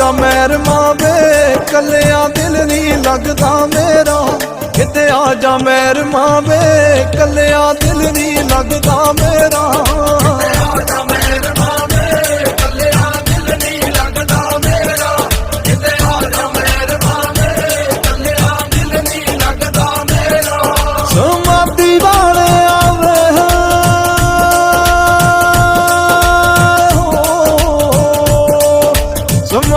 ਜਾ ਮੈਰ ਮਾਵੇ, ਕੱਲਿਆ ਦਿਲ ਨਹੀਂ ਲੱਗਦਾ ਮੇਰਾ। ਕਿਤੇ ਆ ਜਾ ਮੈਰ ਮਾਵੇ, ਕੱਲਿਆ ਦਿਲ ਨਹੀਂ ਲੱਗਦਾ ਮੇਰਾ।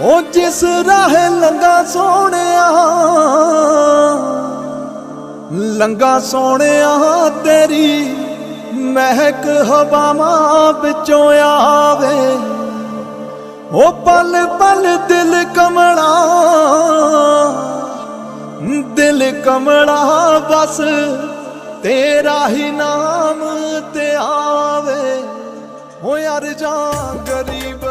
ਉਹ ਜਿਸ ਰਾਹ ਲੰਗਾ ਸੋਹਣਿਆ ਲੰਗਾ ਸੋਹਣਿਆ ਤੇਰੀ ਮਹਿਕ ਹਵਾਵਾਂ ਵਿੱਚੋਂ ਆਵੇ। ਉਹ ਪਲ ਪਲ ਦਿਲ ਕਮਲਾ ਦਿਲ ਕਮਲਾ ਬਸ ਤੇਰਾ ਹੀ ਨਾਮ ਤੇ ਆਵੇ। ਹੋ ਯਾਰ ਜਾਂ ਗਰੀਬ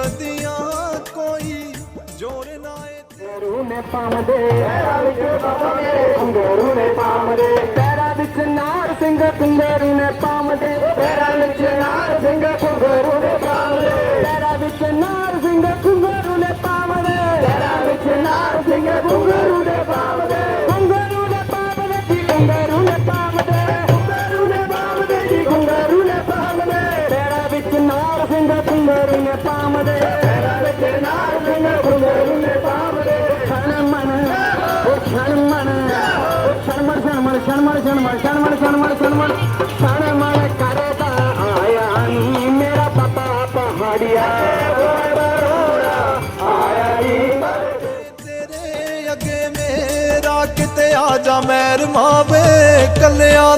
ਅੰਗਰੂ ਨੇ ਪਾਮਦੇ। ਪੈਰਾਂ ਵਿੱਚ ਪਾਮਦੇ ਅੰਗਰੂ ਨੇ ਪਾਮਦੇ। ਪੈਰਾਂ ਵਿੱਚ ਨਾਰ ਸਿੰਘ ਅੰਗਰੂ ਨੇ ਪਾਮਦੇ। ਪੈਰਾਂ ਵਿੱਚ ਨਾਰ ਸਿੰਘ ਅੰਗਰੂ ਨੇ ਪਾਮਦੇ। ਪੈਰਾਂ ਵਿੱਚ ਨਾਰ ਸਿੰਘ ਅੰਗਰੂ ਨੇ ਪਾਮਦੇ। ਪੈਰਾਂ ਵਿੱਚ ਨਾਰ ਸਿੰਘ ਅੰਗਰੂ ਨੇ ਪਾਮਦੇ। ਅੰਗਰੂ ਨੇ ਪਾਮਦੇ ਜੀ ਅੰਗਰੂ ਨੇ ਪਾਮਦੇ। ਅੰਗਰੂ ਨੇ ਪਾਮਦੇ ਜੀ ਅੰਗਰੂ ਨੇ ਪਾਮਦੇ। ਪੈਰਾਂ ਵਿੱਚ ਨਾਰ ਸਿੰਘ ਅੰਗਰੂ ਨੇ ਸਣ ਮਣ ਸਣ ਮਣ ਸਣ ਮਣ ਸਣ ਮਣ ਸਣ ਮਣ ਕਰਦਾ ਆਇਆ ਨੀ ਮੇਰਾ ਕਿਤੇ ਆ ਜਾ ਮਹਿਰ ਮਾਵੇ ਕੱਲਿਆਂ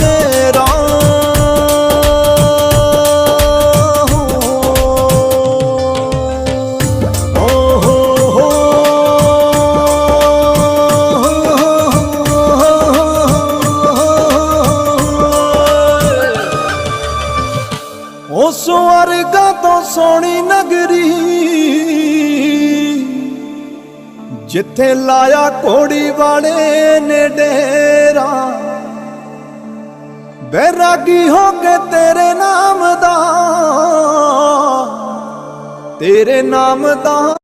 ਉਹ ਸਵਰਗਾ ਤੋਂ ਸੋਹਣੀ ਨਗਰੀ। ਜਿੱਥੇ ਲਾਇਆ ਕੋੜੀ ਵਾਲੇ ਨੇ ਡੇਰਾ। ਬੈਰਾਗੀ ਹੋ ਕੇ ਤੇਰੇ ਨਾਮ ਦਾ। ਤੇਰੇ ਨਾਮ ਦਾ